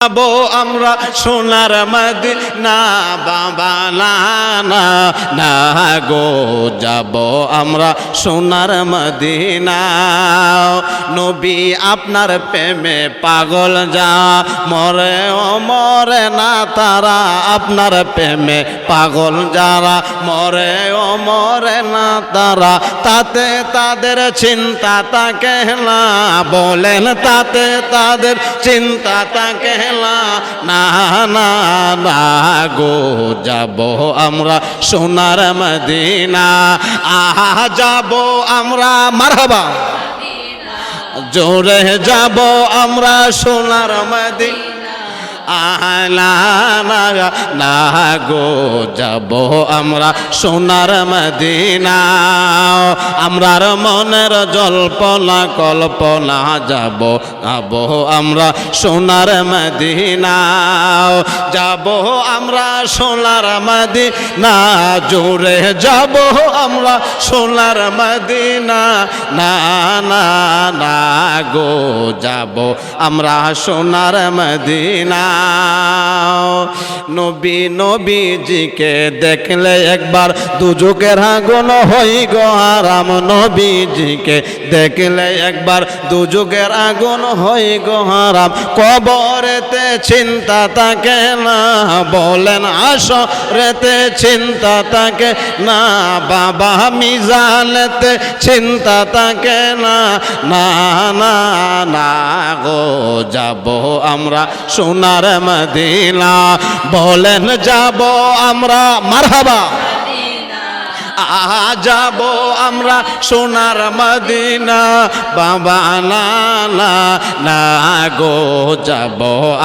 যাব আমরা সোনার বাবা না না না গো যাব আমরা সোনার মদিনা নবী আপনার প্রেমে পাগল যা, মরে ও মরে না তারা আপনার প্রেমে পাগল যারা। মরে ও মরে না তারা, তাতে তাদের চিন্তা তাকে না বলেন, তাতে তাদের চিন্তা তাকে না না না না গো যাব আমরা সোনার মদিনা। আহা, যাব আমরা, মারহাবা। জোরে যাব আমরা সোনার মদিনা। আলা না না গো যাব আমরা সোনার মদিনা। আমরার মনের জল্পনা কল্পনা যাব যাব আমরা সোনার মদিনা। যাব আমরা সোনার মদিনা জোরে যাব আমরা সোনার মদিনা। না না না গো যাব আমরা সোনার মদিনা। নবী নবীজিকে দেখলে একবার দুযুগের আগুন হই গো আরাম নবীজিকে দেখলে একবার দুযুগের আগুন হই গো আরাম কবরেতে চিন্তা থাকে না, বলেন আস রেতে চিন্তা তাকে না, বাবা মিজানেতে চিন্তা তাকে না। না না না গো, যাব আমরা সোনার মদিনা। বলেন যাব আমরা মারহাবা। যাব আমরা সোনার মদিনা, বাবা না না গো, যাব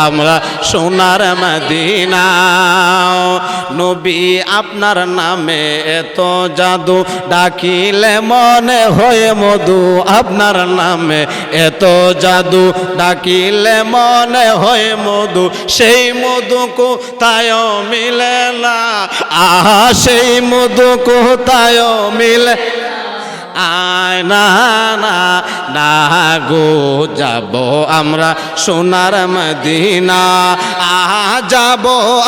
আমরা সোনার মদিনা। নবী আপনার নামে এত জাদু ডাকিলে মনে হয়ে মধু, আপনার নামে এত জাদু ডাকিলে মনে হয়ে মধু, সেই মধু কোথায় মিলে না। আহা, সেই মধু মিলে। আয় না না গো, যাব আমরা সোনার মদিনা। আহা, যাব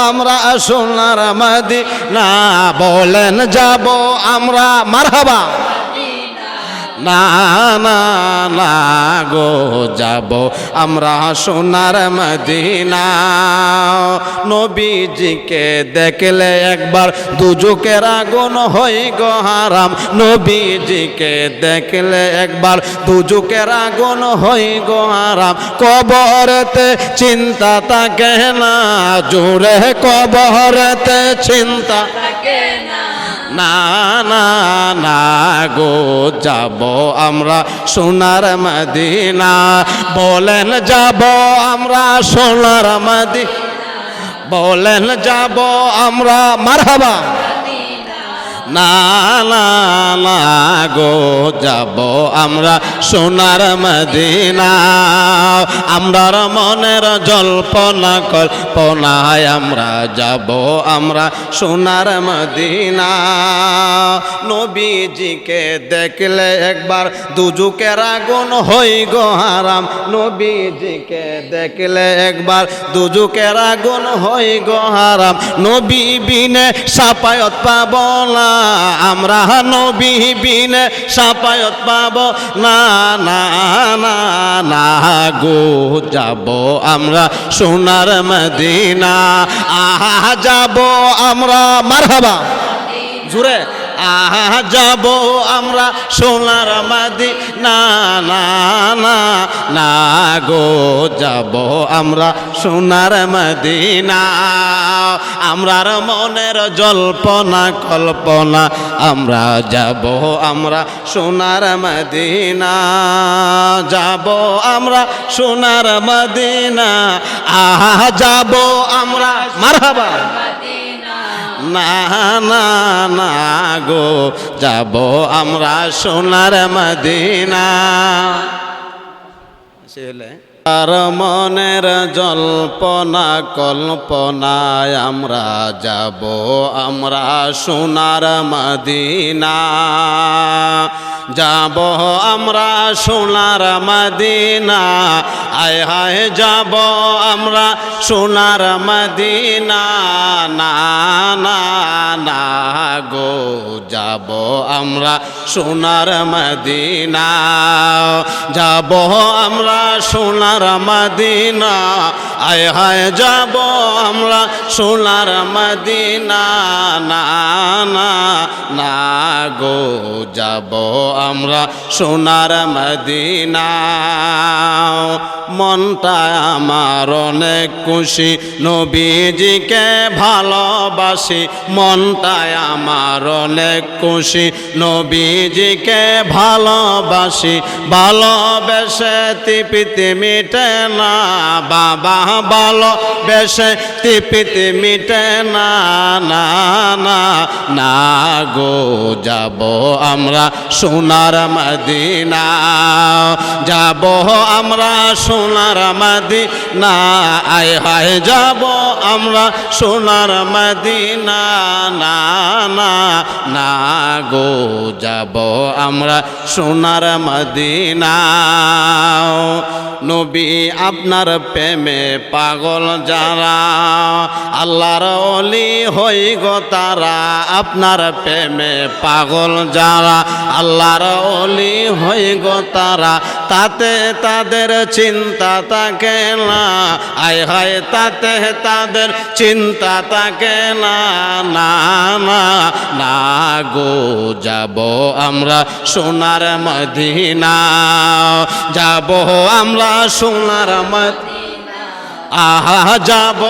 আমরা সোনার মদিনা। বলেন, যাব আমরা। মারহাবা। না গো যাব। আমরা সোনার মদিনা। নবীজিকে দেখলে একবার দুজকের আগুন হই গো হারাম। নবীজিকে দেখলে একবার দুজকের আগুন হই গো হারাম। কবরেতে চিন্তা থাকে না, জোরে কবরেতে চিন্তা না। না না গো যাব আমরা সোনার মদিনা। বলেন যাব আমরা সোনার মদি বলেন যাব আমরা, মারহাবা। না গো, যাব আমরা সোনার মদিনা। আমরার মনের জল্পনা, কল্পনায় আমরা যাব আমরা সোনার মদিনা। নবীজিকে দেখলে একবার দুজুকের আগুন হই গো হারাম। নবীজিকে দেখলে একবার দুজুকের আগুন হই গো হারাম। নবী বিনে সাপায়ত পাব না। আমরা নবী বিনে সাপায়ত পাব। না না না না গো, যাব আমরা সোনার মদিনা। আহা, যাব আমরা মারহাবা। জুড়ে যাব আমরা সোনার মাদি। না না না না গো, যাব আমরা সোনার মদিনা। আমরার মনের জল্পনা, কল্পনা, আমরা যাব আমরা সোনার মদিনা। যাব আমরা সোনার মদিনা। আহা, যাব আমরা। মারহাবা। না না না গো, যাব আমরা সোনার মদিনা। আর মনের জল্পনা, কল্পনায় আমরা যাব, আমরা সোনার মদিনা। যাব আমরা সোনার মদিনা, আয়, হায়, যাব আমরা সোনার মদিনা। না না না গো। যাব আমরা সোনার মদিনা। যাব আমরা সোনার মদিনা। আয় হায়, যাব আমরা সোনার মদিনা। না না গো, যাব আমরা সোনার মদিনা। মনটা আমার অনেক খুশি, নবীজিকে ভালোবাসি। মনটায় আমার অনেক খুশি। নবীজিকে ভালোবাসি ভালোবেসে তিপিতে মিটে না। বাবা ভালোবেসে তিপিতে মিটে না না না। না গো, যাব আমরা সোনার মদিনা। যাব আমরা সোনার মদিনা। আয় হায়, যাব আমরা সোনার মদিনা। না না না। গো যাব আমরা সোনার মদিনা নবী আপনার প্রেমে পাগল যারা, আল্লাহর অলি হই গো তারা, আপনার প্রেমে পাগল যারা, আল্লাহর অলি হই গো তারা তাতে তাদের চিন্তা থাকে না। আয় হায়, তাতে তাদের চিন্তা থাকে না। না না না গো, যাব আমরা সোনার মদিনা। যাব আমরা সোনার মদ আহা, যাব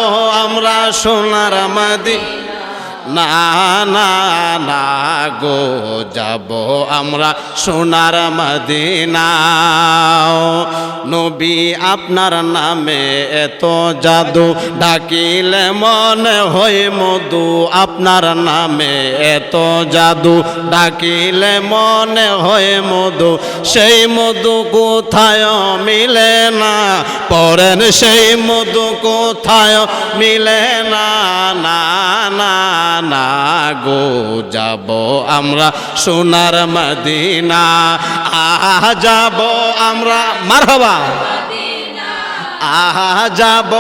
আমরা সোনার মদিনা। না না না গো, যাব আমরা সোনার মদিনা। নবী আপনার নামে এত জাদু, ডাকিলে মনে হয় মধু। আপনার নামে এত জাদু, ডাকিলে মনে হয় মধু। সেই মধু কোথায় মিলে না পরেন সেই মধু কোথায় মিলে না না না। না গো, যাব আমরা সোনার মদিনা। আহা, যাব আমরা, মারহবা। আহা, যাব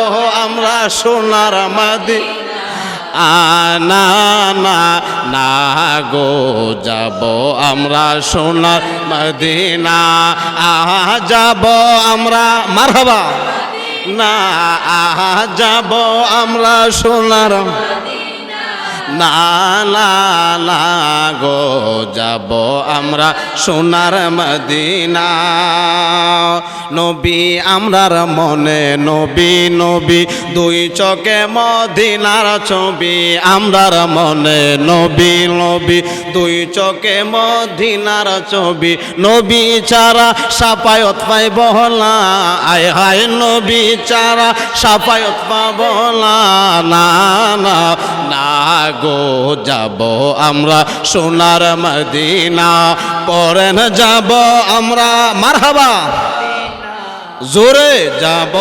আমরা সোনার মদিনা। আনা না গো, যাব আমরা সোনার মদিনা। আহা, যাব আমরা, মারহবা। না, আহা, যাব আমরা সোনার না না গো, যাব আমরা সোনার মদিনা। নবী, আমরার মনে নবী নবী, দুই চকে মদিনার ছবি। আমরার মনে নবী নবী, দুই চকে মদিনার ছবি। নবী চারা সাপায়ত পাইব না, আয় হায় নবী চারা সাপায়ত পাব না না না না গো যাব আমরা সোনার মদিনা। পরেন যাব আমরা। মারহাবা। জোরে যাব।